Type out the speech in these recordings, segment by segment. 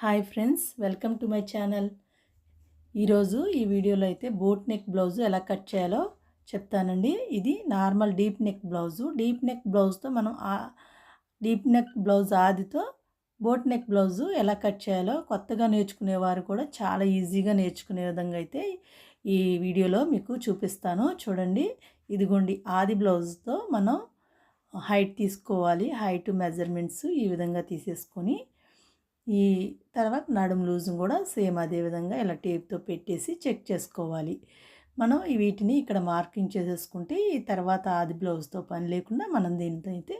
Hi friends welcome to my channel. ఈరోజు ఈ వీడియోలో అయితే బోట్ నెక్ బ్లౌజు ఎలా కట్ చేయాలో చెప్తానండి. ఇది normal deep neck blouse. Deep neck బ్లౌజ్తో మనం డీప్ నెక్ బ్లౌజ్ ఆదితో బోట్ నెక్ బ్లౌజు ఎలా కట్ చేయాలో కొత్తగా నేర్చుకునేవారు కూడా చాలా ఈజీగా నేర్చుకునే విధంగా అయితే ఈ వీడియోలో మీకు చూపిస్తాను. చూడండి ఇదిగోండి ఆది బ్లౌజ్తో మనం హైట్ తీసుకోవాలి. హైట్ మెజర్మెంట్స్ ఈ విధంగా తీసేసుకొని ఈ తర్వాత నడుము లూజు కూడా సేమ్ అదేవిధంగా ఇలా టేప్తో పెట్టేసి చెక్ చేసుకోవాలి. మనం వీటిని ఇక్కడ మార్కింగ్ చేసేసుకుంటే ఈ తర్వాత ఆది బ్లౌజ్తో పని లేకుండా మనం దీనితో అయితే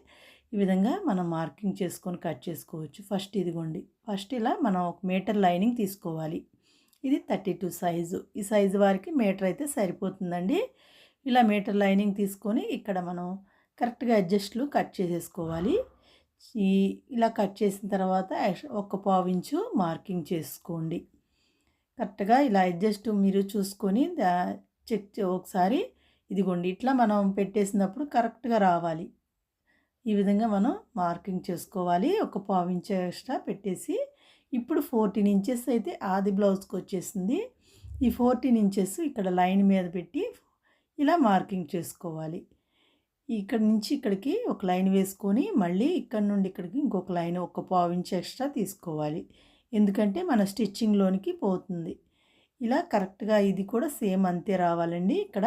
ఈ విధంగా మనం మార్కింగ్ చేసుకొని కట్ చేసుకోవచ్చు. ఫస్ట్ ఇదిగోండి ఫస్ట్ ఇలా మనం ఒక మీటర్ లైనింగ్ తీసుకోవాలి. ఇది థర్టీ టూ సైజు. ఈ సైజు వారికి మీటర్ అయితే సరిపోతుందండి. ఇలా మీటర్ లైనింగ్ తీసుకొని ఇక్కడ మనం కరెక్ట్గా అడ్జస్ట్లు కట్ చేసేసుకోవాలి. ఈ ఇలా కట్ చేసిన తర్వాత ఒక పావించు మార్కింగ్ చేసుకోండి. కరెక్ట్గా ఇలా అడ్జస్ట్ మీరు చూసుకొని చెక్ ఒకసారి ఇదిగోండి ఇట్లా మనం పెట్టేసినప్పుడు కరెక్ట్గా రావాలి. ఈ విధంగా మనం మార్కింగ్ చేసుకోవాలి. ఒక పావించ్ ఎక్స్ట్రా పెట్టేసి ఇప్పుడు ఫోర్టీన్ ఇంచెస్ అయితే ఆది బ్లౌజ్కి వచ్చేసింది. ఈ ఫోర్టీన్ ఇంచెస్ ఇక్కడ లైన్ మీద పెట్టి ఇలా మార్కింగ్ చేసుకోవాలి. ఇక్కడ నుంచి ఇక్కడికి ఒక లైన్ వేసుకొని మళ్ళీ ఇక్కడ నుండి ఇక్కడికి ఇంకొక లైన్ ఒక పావు ఇంచ్ ఎక్స్ట్రా తీసుకోవాలి. ఎందుకంటే మన స్టిచ్చింగ్లోనికి పోతుంది. ఇలా కరెక్ట్గా ఇది కూడా సేమ్ అంతే రావాలండి. ఇక్కడ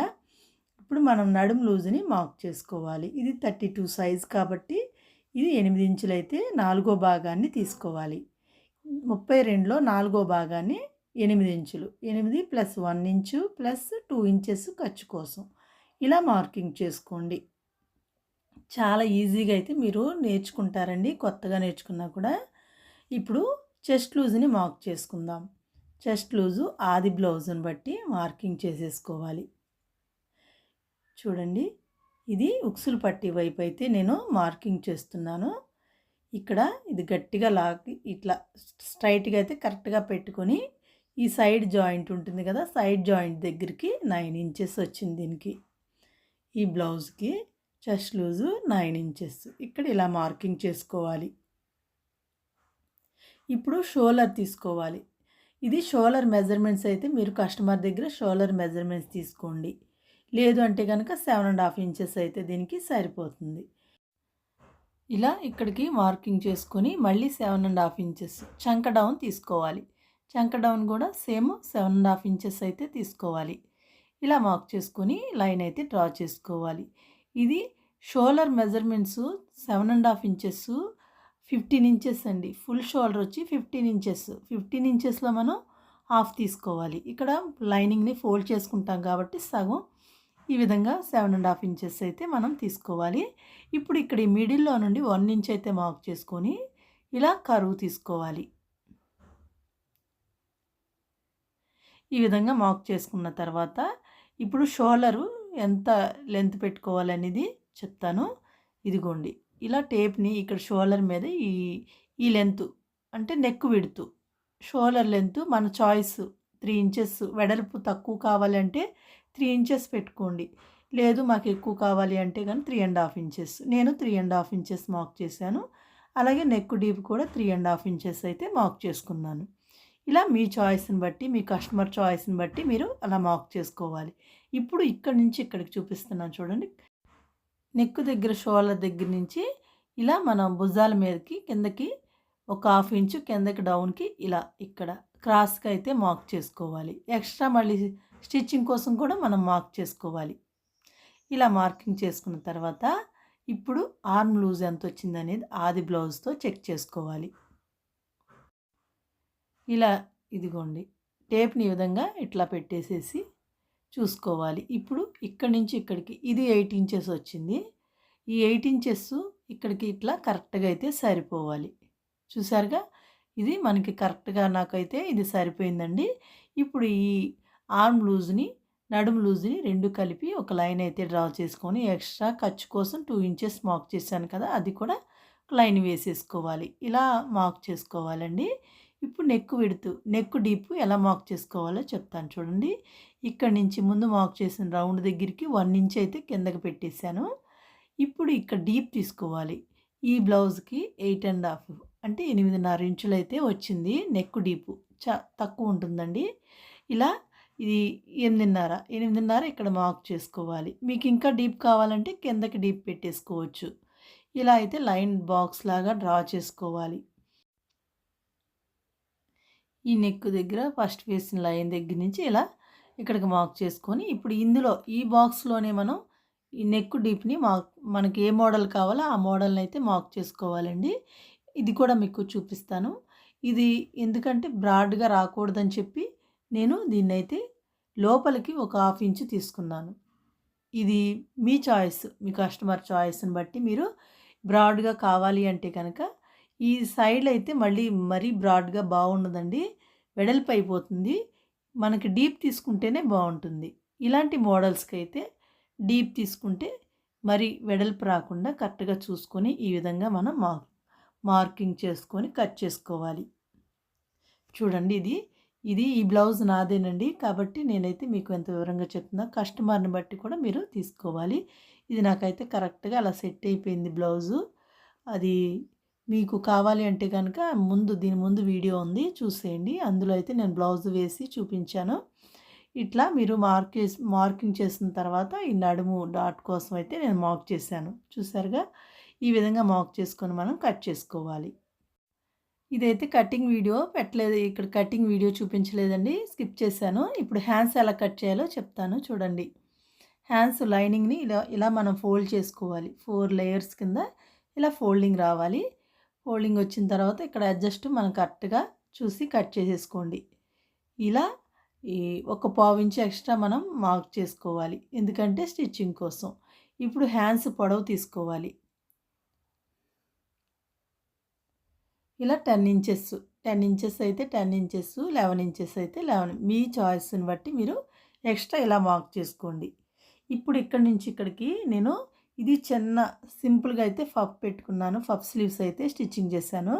ఇప్పుడు మనం నడుము లూజ్ని మార్క్ చేసుకోవాలి. ఇది థర్టీ టూ సైజ్ కాబట్టి ఇది ఎనిమిది ఇంచులు అయితే నాలుగో భాగాన్ని తీసుకోవాలి. ముప్పై రెండులో నాలుగో భాగాన్ని ఎనిమిది ఇంచులు. ఎనిమిది plus one inch plus two inches ఖర్చు కోసం. ఇలా మార్కింగ్ చేసుకోండి. చాలా ఈజీగా అయితే మీరు నేర్చుకుంటారండి కొత్తగా నేర్చుకున్నా కూడా. ఇప్పుడు చెస్ట్ లూజ్ని మార్క్ చేసుకుందాం. చెస్ట్ లూజు ఆది బ్లౌజ్ని బట్టి మార్కింగ్ చేసేసుకోవాలి. చూడండి ఇది ఉక్సులు పట్టి వైపు అయితే నేను మార్కింగ్ చేస్తున్నాను. ఇక్కడ ఇది గట్టిగా లాగి ఇట్లా స్ట్రైట్గా అయితే కరెక్ట్గా పెట్టుకొని ఈ సైడ్ జాయింట్ ఉంటుంది కదా సైడ్ జాయింట్ దగ్గరికి నైన్ ఇంచెస్ వచ్చింది దీనికి. ఈ బ్లౌజ్కి చెస్ట్ లూజు నైన్ ఇంచెస్. ఇక్కడ ఇలా మార్కింగ్ చేసుకోవాలి. ఇప్పుడు షోలర్ తీసుకోవాలి. ఇది షోలర్ మెజర్మెంట్స్ అయితే మీరు కస్టమర్ దగ్గర షోలర్ మెజర్మెంట్స్ తీసుకోండి. లేదు అంటే కనుక సెవెన్ అండ్ హాఫ్ ఇంచెస్ అయితే దీనికి సరిపోతుంది. ఇలా ఇక్కడికి మార్కింగ్ చేసుకొని మళ్ళీ సెవెన్ అండ్ హాఫ్ ఇంచెస్ చంక డౌన్ తీసుకోవాలి. చంక డౌన్ కూడా same seven and half inches అయితే తీసుకోవాలి. ఇలా మార్క్ చేసుకొని లైన్ అయితే డ్రా చేసుకోవాలి. ఇది shoulder measurements seven and half inches fifteen inches అండి. ఫుల్ షోల్డర్ వచ్చి ఫిఫ్టీన్ ఇంచెస్ ఫిఫ్టీన్ ఇంచెస్లో మనం హాఫ్ తీసుకోవాలి. ఇక్కడ లైనింగ్ని ఫోల్డ్ చేసుకుంటాం కాబట్టి సగం. ఈ విధంగా సెవెన్ అండ్ హాఫ్ ఇంచెస్ అయితే మనం తీసుకోవాలి. ఇప్పుడు ఇక్కడ ఈ మిడిల్లో నుండి వన్ ఇంచ్ అయితే మార్క్ చేసుకొని ఇలా కరువు తీసుకోవాలి. ఈ విధంగా మార్క్ చేసుకున్న తర్వాత ఇప్పుడు షోల్డరు ఎంత లెంత్ పెట్టుకోవాలనేది చెప్తాను. ఇదిగోండి. ఇలా టేప్ని ఇక్కడ షోల్డర్ మీద ఈ ఈ లెంత్ అంటే నెక్ విడుతూ షోల్డర్ లెంత్ మన చాయిస్ త్రీ ఇంచెస్ వెడల్పు తక్కువ కావాలంటే త్రీ ఇంచెస్ పెట్టుకోండి. లేదు మాకు ఎక్కువ కావాలి అంటే కానీ త్రీ అండ్ హాఫ్ ఇంచెస్. నేను three and half inches mark చేశాను. అలాగే నెక్ డీప్ కూడా త్రీ అండ్ హాఫ్ ఇంచెస్ అయితే మార్క్ చేసుకున్నాను. ఇలా మీ చాయిస్ని బట్టి మీ కస్టమర్ చాయిస్ని బట్టి మీరు అలా మార్క్ చేసుకోవాలి. ఇప్పుడు ఇక్కడ నుంచి ఇక్కడికి చూపిస్తున్నాను చూడండి. నెక్ దగ్గర షోల దగ్గర నుంచి ఇలా మనం భుజాల మీదకి కిందకి ఒక హాఫ్ ఇంచు కిందకి డౌన్కి ఇలా ఇక్కడ క్రాస్కి అయితే మార్క్ చేసుకోవాలి. ఎక్స్ట్రా మళ్ళీ స్టిచ్చింగ్ కోసం కూడా మనం మార్క్ చేసుకోవాలి. ఇలా మార్కింగ్ చేసుకున్న తర్వాత ఇప్పుడు ఆర్మ్ లూజ్ ఎంత వచ్చింది అనేది ఆది బ్లౌజ్తో చెక్ చేసుకోవాలి. ఇలా ఇదిగోండి. టేప్ని ఈ విధంగా ఇట్లా పెట్టేసేసి చూసుకోవాలి. ఇప్పుడు ఇక్కడి నుంచి ఇక్కడికి ఇది ఎయిట్ ఇంచెస్ వచ్చింది. ఈ ఎయిట్ ఇంచెస్ ఇక్కడికి ఇట్లా కరెక్ట్గా అయితే సరిపోవాలి. చూసారుగా? ఇది మనకి కరెక్ట్గా నాకైతే ఇది సరిపోయిందండి. ఇప్పుడు ఈ ఆర్మ్ లూజ్ని నడుము లూజ్ని రెండు కలిపి ఒక లైన్ అయితే డ్రా చేసుకొని ఎక్స్ట్రా ఖర్చు కోసం టూ ఇంచెస్ మార్క్ చేశాను కదా అది కూడా లైన్ వేసేసుకోవాలి. ఇలా మార్క్ చేసుకోవాలండి. ఇప్పుడు నెక్ విడుతు నెక్ డీప్ ఎలా మార్క్ చేసుకోవాలో చెప్తాను చూడండి. ఇక్కడ నుంచి ముందు మార్క్ చేసిన రౌండ్ దగ్గరికి వన్ ఇంచ్ అయితే కిందకి పెట్టేశాను. ఇప్పుడు ఇక్కడ డీప్ తీసుకోవాలి. ఈ బ్లౌజ్కి ఎయిట్ అండ్ హాఫ్ అంటే ఎనిమిదిన్నర ఇంచులు అయితే వచ్చింది నెక్ డీపు. చ తక్కువ ఉంటుందండి. ఇలా ఇది ఎనిమిదిన్నర ఎనిమిదిన్నర ఇక్కడ మార్క్ చేసుకోవాలి. మీకు ఇంకా డీప్ కావాలంటే కిందకి డీప్ పెట్టేసుకోవచ్చు. ఇలా అయితే లైన్ బాక్స్ లాగా డ్రా చేసుకోవాలి. ఈ నెక్ దగ్గర ఫస్ట్ వేసిన లైన్ దగ్గర నుంచి ఇలా ఇక్కడికి మార్క్ చేసుకొని ఇప్పుడు ఇందులో ఈ బాక్స్లోనే మనం ఈ నెక్ డీప్ని మార్క్ మనకి ఏ మోడల్ కావాలో ఆ మోడల్ని అయితే మార్క్ చేసుకోవాలండి. ఇది కూడా మీకు చూపిస్తాను. ఇది ఎందుకంటే బ్రాడ్గా రాకూడదని చెప్పి నేను దీన్ని అయితే లోపలికి ఒక హాఫ్ ఇంచు తీసుకున్నాను. ఇది మీ చాయిస్ మీ కస్టమర్ చాయిస్ని బట్టి మీరు బ్రాడ్గా కావాలి అంటే కనుక ఈ సైడ్ అయితే మళ్ళీ మరీ బ్రాడ్గా బాగుండదండి. వెడల్పు అయిపోతుంది. మనకి డీప్ తీసుకుంటేనే బాగుంటుంది. ఇలాంటి మోడల్స్కి అయితే డీప్ తీసుకుంటే మరి వెడల్పు రాకుండా కరెక్ట్గా చూసుకొని ఈ విధంగా మనం మార్క్ మార్కింగ్ చేసుకొని కట్ చేసుకోవాలి. చూడండి ఇది. ఇది ఈ బ్లౌజ్ నాదేనండి. కాబట్టి నేనైతే మీకు ఎంత వివరంగా చెప్తున్నా కస్టమర్ని బట్టి కూడా మీరు తీసుకోవాలి. ఇది నాకైతే కరెక్ట్గా అలా సెట్ అయిపోయింది బ్లౌజు. అది మీకు కావాలి అంటే కనుక ముందు దీని ముందు వీడియో ఉంది చూసేయండి. అందులో అయితే నేను బ్లౌజ్ వేసి చూపించాను. ఇట్లా మీరు మార్క్ చేసి మార్కింగ్ చేసిన తర్వాత ఈ నడుము డాట్ కోసం అయితే నేను మార్క్ చేశాను. చూసారుగా? ఈ విధంగా మార్క్ చేసుకొని మనం కట్ చేసుకోవాలి. ఇదైతే కటింగ్ వీడియో పెట్టలేదు ఇక్కడ కటింగ్ వీడియో చూపించలేదండి. స్కిప్ చేశాను. ఇప్పుడు హ్యాండ్స్ ఎలా కట్ చేయాలో చెప్తాను చూడండి. హ్యాండ్స్ లైనింగ్ని ఇలా ఇలా మనం ఫోల్డ్ చేసుకోవాలి. ఫోర్ లేయర్స్ కింద ఇలా ఫోల్డింగ్ రావాలి. ఫోల్డింగ్ వచ్చిన తర్వాత ఇక్కడ అడ్జస్ట్ మనం కరెక్ట్గా చూసి కట్ చేసేసుకోండి. ఇలా ఈ ఒక పావు ఇంచు ఎక్స్ట్రా మనం మార్క్ చేసుకోవాలి. ఎందుకంటే స్టిచ్చింగ్ కోసం. ఇప్పుడు హ్యాండ్స్ పొడవు తీసుకోవాలి. ఇలా టెన్ ఇంచెస్ టెన్ ఇంచెస్ అయితే టెన్ ఇంచెస్ లెవెన్ ఇంచెస్ అయితే లెవెన్. మీ చాయిస్ని బట్టి మీరు ఎక్స్ట్రా ఇలా మార్క్ చేసుకోండి. ఇప్పుడు ఇక్కడి నుంచి ఇక్కడికి నేను ఇది చిన్న సింపుల్గా అయితే ఫఫ్ పెట్టుకున్నాను. ఫఫ్ స్లీవ్స్ అయితే స్టిచ్చింగ్ చేశాను.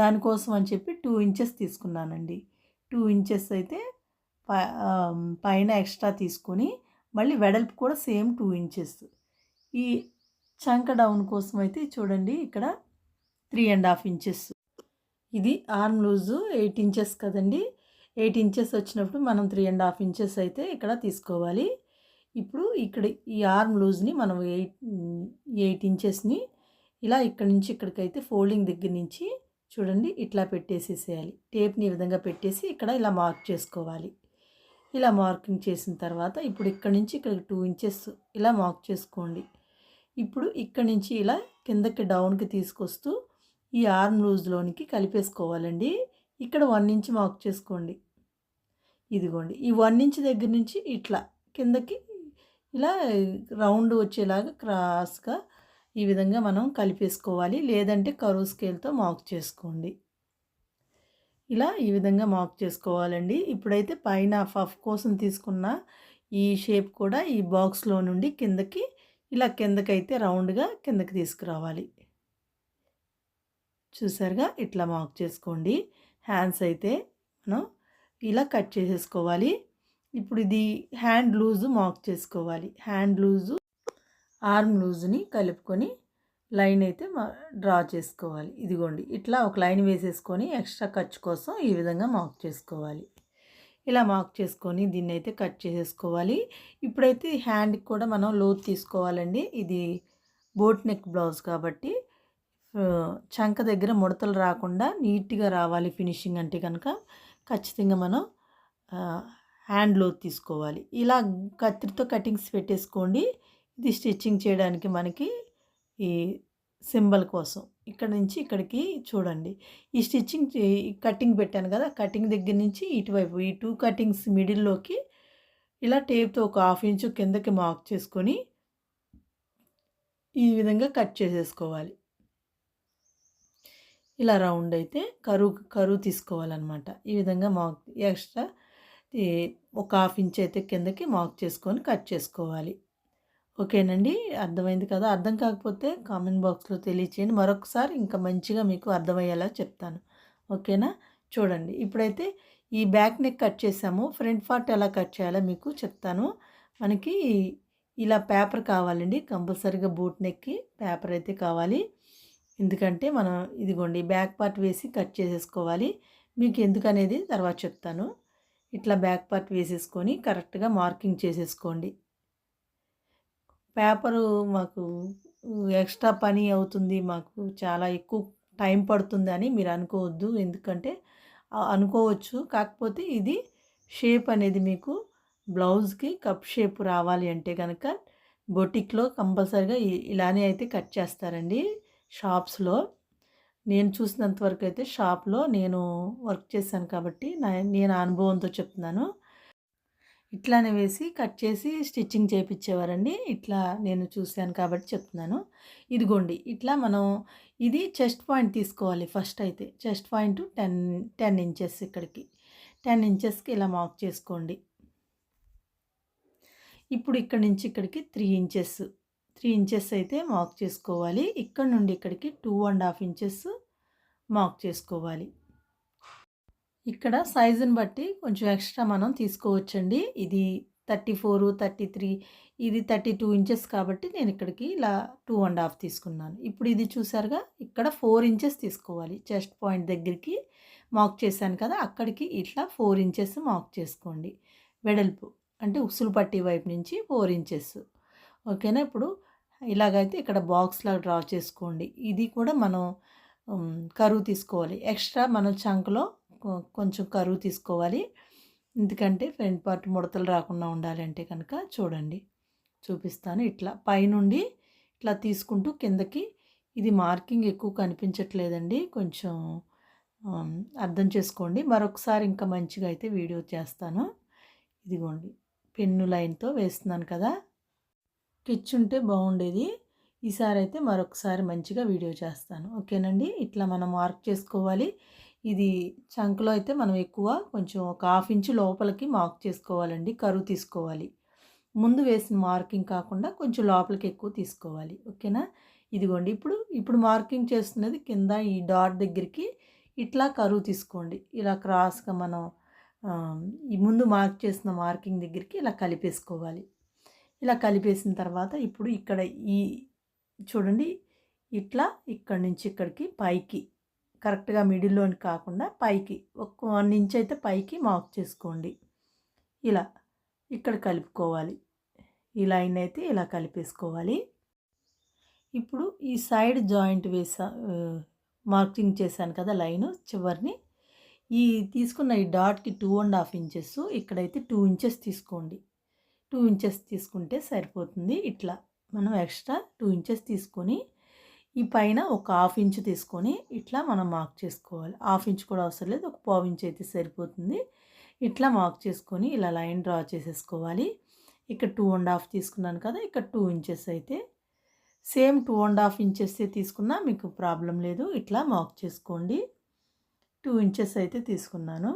దానికోసం అని చెప్పి టూ ఇంచెస్ తీసుకున్నానండి. టూ ఇంచెస్ అయితే పైన ఎక్స్ట్రా తీసుకొని మళ్ళీ వెడల్పు కూడా సేమ్ టూ ఇంచెస్. ఈ చంక డౌన్ కోసం అయితే చూడండి ఇక్కడ త్రీ అండ్ హాఫ్ ఇంచెస్. ఇది ఆర్మ్ లూజు ఎయిట్ ఇంచెస్ కదండి. ఎయిట్ ఇంచెస్ వచ్చినప్పుడు మనం త్రీ అండ్ హాఫ్ ఇంచెస్ అయితే ఇక్కడ తీసుకోవాలి. ఇప్పుడు ఇక్కడ ఈ ఆర్మ్ లూజ్ని మనం ఎయిట్ ఎయిట్ ఇంచెస్ని ఇలా ఇక్కడ నుంచి ఇక్కడికైతే ఫోల్డింగ్ దగ్గర నుంచి చూడండి ఇట్లా పెట్టేసేసేయాలి. టేప్ని ఈ విధంగా పెట్టేసి ఇక్కడ ఇలా మార్క్ చేసుకోవాలి. ఇలా మార్కింగ్ చేసిన తర్వాత ఇప్పుడు ఇక్కడ నుంచి ఇక్కడ టూ ఇంచెస్ ఇలా మార్క్ చేసుకోండి. ఇప్పుడు ఇక్కడ నుంచి ఇలా కిందకి డౌన్కి తీసుకొస్తూ ఈ ఆర్మ్ లూజ్లోనికి కలిపేసుకోవాలండి. ఇక్కడ వన్ ఇంచ్ మార్క్ చేసుకోండి. ఇదిగోండి. ఈ వన్ ఇంచ్ దగ్గర నుంచి ఇట్లా కిందకి ఇలా రౌండ్ వచ్చేలాగా క్రాస్గా ఈ విధంగా మనం కలిపేసుకోవాలి. లేదంటే కరువు స్కేల్తో మార్క్ చేసుకోండి. ఇలా ఈ విధంగా మార్క్ చేసుకోవాలండి. ఇప్పుడైతే పైన ఫఫ్ కోసం తీసుకున్న ఈ షేప్ కూడా ఈ బాక్స్లో నుండి కిందకి ఇలా కిందకైతే రౌండ్గా కిందకి తీసుకురావాలి. చూసారుగా? ఇట్లా మార్క్ చేసుకోండి. హ్యాండ్స్ అయితే మనం ఇలా కట్ చేసేసుకోవాలి. ఇప్పుడు ఇది హ్యాండ్ లూజు మార్క్ చేసుకోవాలి. హ్యాండ్ లూజు ఆర్మ్ లూజుని కలుపుకొని లైన్ అయితే డ్రా చేసుకోవాలి. ఇదిగోండి ఇట్లా ఒక లైన్ వేసేసుకొని ఎక్స్ట్రా ఖర్చు కోసం ఈ విధంగా మార్క్ చేసుకోవాలి. ఇలా మార్క్ చేసుకొని దీన్ని అయితే కట్ చేసేసుకోవాలి. ఇప్పుడైతే హ్యాండ్కి కూడా మనం లోతు తీసుకోవాలండి. ఇది బోట్ నెక్ బ్లౌజ్ కాబట్టి చంక దగ్గర ముడతలు రాకుండా నీట్గా రావాలి ఫినిషింగ్ అంటే కనుక. ఖచ్చితంగా మనం హ్యాండ్ లోత్ తీసుకోవాలి. ఇలా కత్తిరితో కటింగ్స్ పెట్టేసుకోండి. ఇది స్టిచ్చింగ్ చేయడానికి మనకి ఈ సింబల్ కోసం. ఇక్కడ నుంచి ఇక్కడికి చూడండి. ఈ స్టిచ్చింగ్ కటింగ్ పెట్టాను కదా కటింగ్ దగ్గర నుంచి ఇటువైపు ఈ టూ కటింగ్స్ మిడిల్లోకి ఇలా టేప్తో ఒక హాఫ్ ఇంచు కిందకి మార్క్ చేసుకొని ఈ విధంగా కట్ చేసేసుకోవాలి. ఇలా రౌండ్ అయితే కరువు కరువు తీసుకోవాలన్నమాట. ఈ విధంగా మార్క్ ఎక్స్ట్రా ఒక హాఫ్ ఇంచ్ అయితే కిందకి మార్క్ చేసుకొని కట్ చేసుకోవాలి. ఓకేనండి? అర్థమైంది కదా? అర్థం కాకపోతే కామెంట్ బాక్స్లో తెలియచేయండి. మరొకసారి ఇంకా మంచిగా మీకు అర్థమయ్యేలా చెప్తాను. ఓకేనా? చూడండి. ఇప్పుడైతే ఈ బ్యాక్ నెక్ కట్ చేసాము. ఫ్రంట్ పార్ట్ ఎలా కట్ చేయాలో మీకు చెప్తాను. మనకి ఇలా పేపర్ కావాలండి. కంపల్సరీగా బూట్ నెక్కి పేపర్ అయితే కావాలి. ఎందుకంటే మనం ఇదిగోండి బ్యాక్ పార్ట్ వేసి కట్ చేసేసుకోవాలి. మీకు ఎందుకనేది తర్వాత చెప్తాను. ఇట్లా బ్యాక్ పార్ట్ వేసేసుకొని కరెక్ట్గా మార్కింగ్ చేసేసుకోండి. పేపరు మాకు ఎక్స్ట్రా పని అవుతుంది మాకు చాలా ఎక్కువ టైం పడుతుంది అని మీరు అనుకోవద్దు. ఎందుకంటే అనుకోవచ్చు. కాకపోతే ఇది షేప్ అనేది మీకు బ్లౌజ్కి కప్ షేప్ రావాలి అంటే కనుక బొటిక్లో కంపల్సరిగా ఇలానే అయితే కట్ చేస్తారండి షాప్స్లో. నేను చూసినంత వరకు అయితే షాప్లో నేను వర్క్ చేశాను కాబట్టి నా నేను అనుభవంతో చెప్తున్నాను. ఇట్లానే వేసి కట్ చేసి స్టిచ్చింగ్ చేయించేవారండి ఇట్లా నేను చూశాను కాబట్టి చెప్తున్నాను. ఇదిగోండి ఇట్లా మనం ఇది చెస్ట్ పాయింట్ తీసుకోవాలి ఫస్ట్ అయితే. Chest point ten ten inches ఇక్కడికి. టెన్ ఇంచెస్కి ఇలా మార్క్ చేసుకోండి. ఇప్పుడు ఇక్కడ నుంచి ఇక్కడికి త్రీ ఇంచెస్. త్రీ ఇంచెస్ అయితే మార్క్ చేసుకోవాలి. ఇక్కడ నుండి ఇక్కడికి two and half inches mark చేసుకోవాలి. ఇక్కడ సైజుని బట్టి కొంచెం ఎక్స్ట్రా మనం తీసుకోవచ్చండి. ఇది థర్టీ ఫోరు థర్టీ త్రీ ఇది థర్టీ టూ ఇంచెస్ కాబట్టి నేను ఇక్కడికి ఇలా టూ అండ్ హాఫ్ తీసుకున్నాను. ఇప్పుడు ఇది చూసారుగా ఇక్కడ ఫోర్ ఇంచెస్ తీసుకోవాలి. చెస్ట్ పాయింట్ దగ్గరికి మార్క్ చేశాను కదా అక్కడికి ఇట్లా ఫోర్ ఇంచెస్ మార్క్ చేసుకోండి. వెడల్పు అంటే ఉసులు పట్టి వైపు నుంచి ఫోర్ ఇంచెస్. ఓకేనా? ఇప్పుడు ఇలాగైతే ఇక్కడ బాక్స్ లాగా డ్రా చేసుకోండి. ఇది కూడా మనం కరువు తీసుకోవాలి. ఎక్స్ట్రా మనం చంకలో కొంచెం కరువు తీసుకోవాలి. ఎందుకంటే ఫ్రంట్ పార్ట్ ముడతలు రాకుండా ఉండాలంటే కనుక చూడండి. చూపిస్తాను ఇట్లా. పైనుండి ఇట్లా తీసుకుంటూ కిందకి ఇది మార్కింగ్ ఎక్కువ కనిపించట్లేదండి. కొంచెం అర్థం చేసుకోండి. మరొకసారి ఇంకా మంచిగా అయితే వీడియో చేస్తాను. ఇదిగోండి. పెన్ను లైన్తో వేస్తున్నాను కదా. ఉంటే బాగుండేది. ఈసారి అయితే మరొకసారి మంచిగా వీడియో చేస్తాను. ఓకేనండి? ఇట్లా మనం మార్క్ చేసుకోవాలి. ఇది చంకలో అయితే మనం ఎక్కువ కొంచెం ఒక హాఫ్ ఇంచు లోపలికి మార్క్ చేసుకోవాలండి. కరువు తీసుకోవాలి. ముందు వేసిన మార్కింగ్ కాకుండా కొంచెం లోపలికి ఎక్కువ తీసుకోవాలి. ఓకేనా? ఇదిగోండి. ఇప్పుడు ఇప్పుడు మార్కింగ్ చేస్తున్నది కింద ఈ డాట్ దగ్గరికి ఇట్లా కరువు తీసుకోండి. ఇలా క్రాస్గా మనం ఈ ముందు మార్క్ చేసిన మార్కింగ్ దగ్గరికి ఇలా కలిపేసుకోవాలి. ఇలా కలిపేసిన తర్వాత ఇప్పుడు ఇక్కడ ఈ చూడండి ఇట్లా ఇక్కడి నుంచి ఇక్కడికి పైకి కరెక్ట్గా మిడిల్లోని కాకుండా పైకి ఒక వన్ ఇంచ్ అయితే పైకి మార్క్ చేసుకోండి. ఇలా ఇక్కడ కలుపుకోవాలి. ఈ లైన్ అయితే ఇలా కలిపేసుకోవాలి. ఇప్పుడు ఈ సైడ్ జాయింట్ వేసా మార్కింగ్ చేశాను కదా లైను చివరిని. ఈ తీసుకున్న ఈ డాట్కి టూ అండ్ హాఫ్ ఇంచెస్ ఇక్కడైతే టూ ఇంచెస్ తీసుకోండి. టూ ఇంచెస్ తీసుకుంటే సరిపోతుంది. ఇట్లా మనం ఎక్స్ట్రా టూ ఇంచెస్ తీసుకొని ఈ పైన ఒక హాఫ్ ఇంచ్ తీసుకొని ఇట్లా మనం మార్క్ చేసుకోవాలి. హాఫ్ ఇంచ్ కూడా అవసరం లేదు. ఒక పావు ఇంచ్ అయితే సరిపోతుంది. ఇట్లా మార్క్ చేసుకొని ఇలా లైన్ డ్రా చేసేసుకోవాలి. ఇక్కడ టూ అండ్ హాఫ్ తీసుకున్నాను కదా ఇక్కడ టూ ఇంచెస్ అయితే same two and half inches తీసుకున్నా మీకు ప్రాబ్లం లేదు. ఇట్లా మార్క్ చేసుకోండి. టూ ఇంచెస్ అయితే తీసుకున్నాను.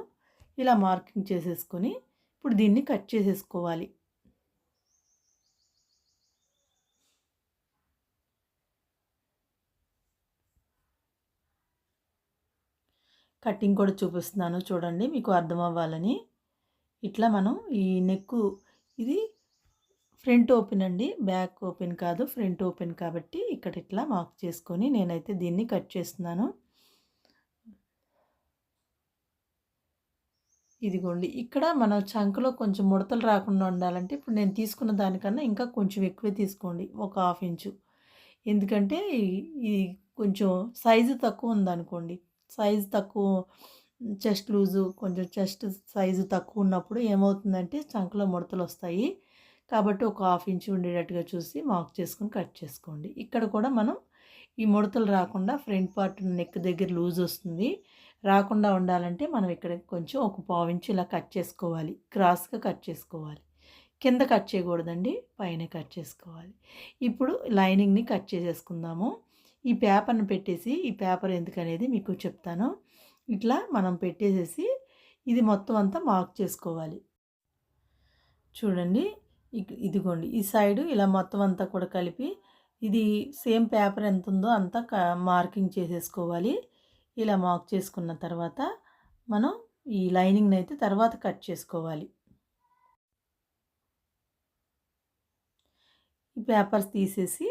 ఇలా మార్కింగ్ చేసేసుకొని ఇప్పుడు దీన్ని కట్ చేసేసుకోవాలి. కటింగ్ కూడా చూపిస్తున్నాను చూడండి మీకు అర్థం అవ్వాలని ఇట్లా మనం ఈ నెక్కు ఇది ఫ్రంట్ ఓపెన్ అండి బ్యాక్ ఓపెన్ కాదు ఫ్రంట్ ఓపెన్ కాబట్టి ఇక్కడ ఇట్లా మార్క్ చేసుకొని నేనైతే దీన్ని కట్ చేస్తున్నాను. ఇదిగోండి ఇక్కడ మన చంకలో కొంచెం ముడతలు రాకుండా ఉండాలంటే ఇప్పుడు నేను తీసుకున్న దానికన్నా ఇంకా కొంచెం ఎక్కువే తీసుకోండి ఒక హాఫ్ ఇంచు ఎందుకంటే ఇది కొంచెం సైజు తక్కువ ఉందనుకోండి సైజు తక్కువ చెస్ట్ లూజు కొంచెం చెస్ట్ సైజు తక్కువ ఉన్నప్పుడు ఏమవుతుందంటే చంకలో ముడతలు వస్తాయి కాబట్టి ఒక హాఫ్ ఇంచ్ ఉండేటట్టుగా చూసి మార్క్ చేసుకొని కట్ చేసుకోండి. ఇక్కడ కూడా మనం ఈ ముడతలు రాకుండా ఫ్రంట్ పార్ట్ నెక్ దగ్గర లూజ్ వస్తుంది. రాకుండా ఉండాలంటే మనం ఇక్కడ కొంచెం ఒక పావు ఇంచు ఇలా కట్ చేసుకోవాలి. క్రాస్గా కట్ చేసుకోవాలి. కింద కట్ చేయకూడదండి పైన కట్ చేసుకోవాలి. ఇప్పుడు లైనింగ్ని కట్ చేసేసుకుందాము. ఈ పేపర్ని పెట్టేసి ఈ పేపర్ ఎందుకనేది మీకు చెప్తాను. ఇట్లా మనం పెట్టేసేసి ఇది మొత్తం అంతా మార్క్ చేసుకోవాలి. చూడండి ఇదిగోండి ఈ సైడు ఇలా మొత్తం అంతా కూడా కలిపి ఇది సేమ్ పేపర్ ఎంత ఉందో అంతా మార్కింగ్ చేసేసుకోవాలి. ఇలా మార్క్ చేసుకున్న తర్వాత మనం ఈ లైనింగ్ని అయితే తర్వాత కట్ చేసుకోవాలి. ఈ పేపర్స్ తీసేసి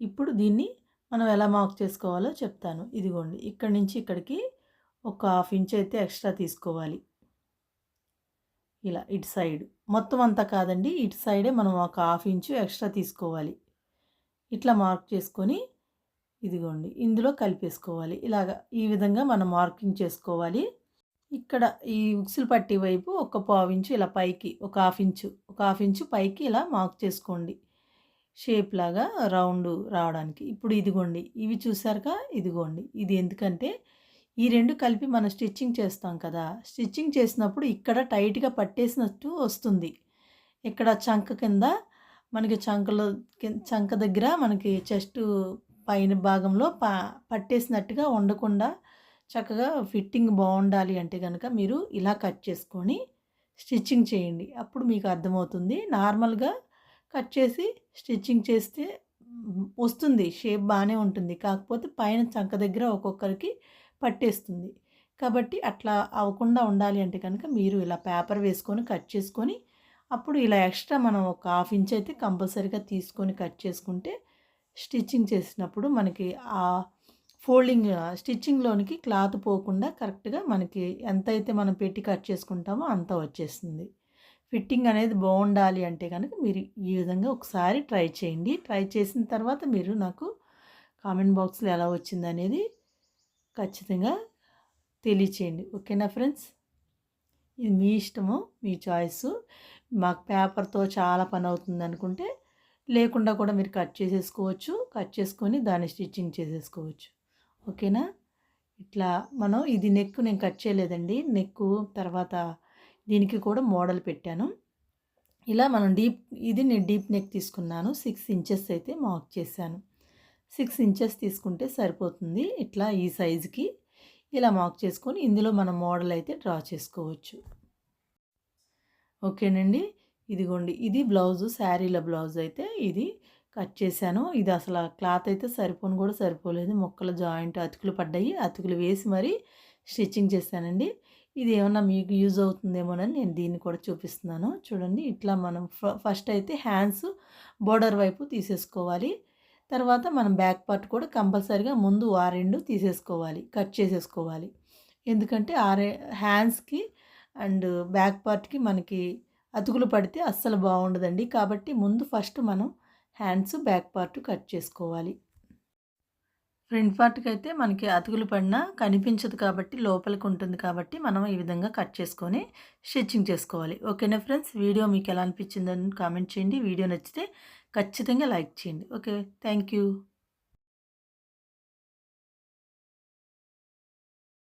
ఇప్పుడు దీన్ని మనం ఎలా మార్క్ చేసుకోవాలో చెప్తాను. ఇదిగోండి ఇక్కడి నుంచి ఇక్కడికి ఒక హాఫ్ ఇంచ్ అయితే ఎక్స్ట్రా తీసుకోవాలి. ఇలా ఇటు సైడ్ మొత్తం అంతా కాదండి ఇటు సైడే మనం ఒక హాఫ్ ఇంచు ఎక్స్ట్రా తీసుకోవాలి. ఇట్లా మార్క్ చేసుకొని ఇదిగోండి ఇందులో కలిపేసుకోవాలి. ఇలాగ ఈ విధంగా మనం మార్కింగ్ చేసుకోవాలి. ఇక్కడ ఈ ఉక్సులు పట్టి వైపు ఒక పావు ఇంచు ఇలా పైకి ఒక హాఫ్ ఇంచు ఒక హాఫ్ ఇంచు పైకి ఇలా మార్క్ చేసుకోండి. షేప్ లాగా రౌండ్ రావడానికి. ఇప్పుడు ఇదిగోండి ఇవి చూసారుగా? ఇదిగోండి ఇది ఎందుకంటే ఈ రెండు కలిపి మనం స్టిచ్చింగ్ చేస్తాం కదా. స్టిచ్చింగ్ చేసినప్పుడు ఇక్కడ టైట్గా పట్టేసినట్టు వస్తుంది. ఇక్కడ చంక కింద మనకి చంకలో చంక దగ్గర మనకి చెస్ట్ పైన భాగంలో ప పట్టేసినట్టుగా ఉండకుండా చక్కగా ఫిట్టింగ్ బాగుండాలి అంటే కనుక మీరు ఇలా కట్ చేసుకొని స్టిచ్చింగ్ చేయండి. అప్పుడు మీకు అర్థమవుతుంది. నార్మల్గా కట్ చేసి స్టిచ్చింగ్ చేస్తే వస్తుంది షేప్ బాగానే ఉంటుంది. కాకపోతే పైన చంక దగ్గర ఒక్కొక్కరికి పట్టేస్తుంది. కాబట్టి అట్లా అవ్వకుండా ఉండాలి అంటే కనుక మీరు ఇలా పేపర్ వేసుకొని కట్ చేసుకొని అప్పుడు ఇలా ఎక్స్ట్రా మనం ఒక హాఫ్ ఇంచ్ అయితే కంపల్సరీగా తీసుకొని కట్ చేసుకుంటే స్టిచ్చింగ్ చేసినప్పుడు మనకి ఆ ఫోల్డింగ్ స్టిచ్చింగ్లోనికి క్లాత్ పోకుండా కరెక్ట్గా మనకి ఎంత అయితే మనం పెట్టి కట్ చేసుకుంటామో అంత వచ్చేస్తుంది. ఫిట్టింగ్ అనేది బాగుండాలి అంటే కనుక మీరు ఈ విధంగా ఒకసారి ట్రై చేయండి. ట్రై చేసిన తర్వాత మీరు నాకు కామెంట్ బాక్స్లో ఎలా వచ్చింది అనేది ఖచ్చితంగా తెలియచేయండి. ఓకేనా ఫ్రెండ్స్? ఇది మీ ఇష్టము మీ చాయిస్. మాకు పేపర్తో చాలా పని అవుతుంది అనుకుంటే లేకుండా కూడా మీరు కట్ చేసేసుకోవచ్చు. కట్ చేసుకొని దాన్ని స్టిచ్చింగ్ చేసేసుకోవచ్చు. ఓకేనా? ఇట్లా మనం ఇది నెక్ నేను కట్ చేయలేదండి. నెక్ తర్వాత దీనికి కూడా మోడల్ పెట్టాను. ఇలా మనం డీప్ ఇది నేను డీప్ నెక్ తీసుకున్నాను. సిక్స్ ఇంచెస్ అయితే మార్క్ చేశాను. సిక్స్ ఇంచెస్ తీసుకుంటే సరిపోతుంది. ఇట్లా ఈ సైజుకి ఇలా మార్క్ చేసుకొని ఇందులో మనం మోడల్ అయితే డ్రా చేసుకోవచ్చు. ఓకేనండి. ఇదిగోండి. ఇది బ్లౌజు శారీల బ్లౌజ్ అయితే ఇది కట్ చేశాను. ఇది అసలు క్లాత్ అయితే సరిపోను కూడా సరిపోలేదు. మొక్కల జాయింట్ అతుకులు పడ్డాయి. అతుకులు వేసి మరీ స్టిచ్చింగ్ చేశానండి. ఇది ఏమన్నా మీకు యూజ్ అవుతుందేమోనని నేను దీన్ని కూడా చూపిస్తున్నాను. చూడండి ఇట్లా మనం ఫస్ట్ అయితే హ్యాండ్స్ బోర్డర్ వైపు తీసేసుకోవాలి. తర్వాత మనం బ్యాక్ పార్ట్ కూడా కంపల్సరీగా ముందు ఆ రెండు తీసేసుకోవాలి కట్ చేసేసుకోవాలి. ఎందుకంటే ఆ హ్యాండ్స్కి అండ్ బ్యాక్ పార్ట్కి మనకి అతుకులు పడితే అస్సలు బాగుండదండి. కాబట్టి ముందు ఫస్ట్ మనం హ్యాండ్స్ బ్యాక్ పార్ట్ కట్ చేసుకోవాలి. ఫ్రంట్ పార్ట్కి అయితే మనకి అతుకులు పడినా కనిపించదు కాబట్టి లోపలికి ఉంటుంది కాబట్టి మనం ఈ విధంగా కట్ చేసుకొని స్టిచ్చింగ్ చేసుకోవాలి. ఓకేనా ఫ్రెండ్స్? వీడియో మీకు ఎలా అనిపించిందని కామెంట్ చేయండి. వీడియో నచ్చితే ఖచ్చితంగా లైక్ చేయండి. Okay thank you.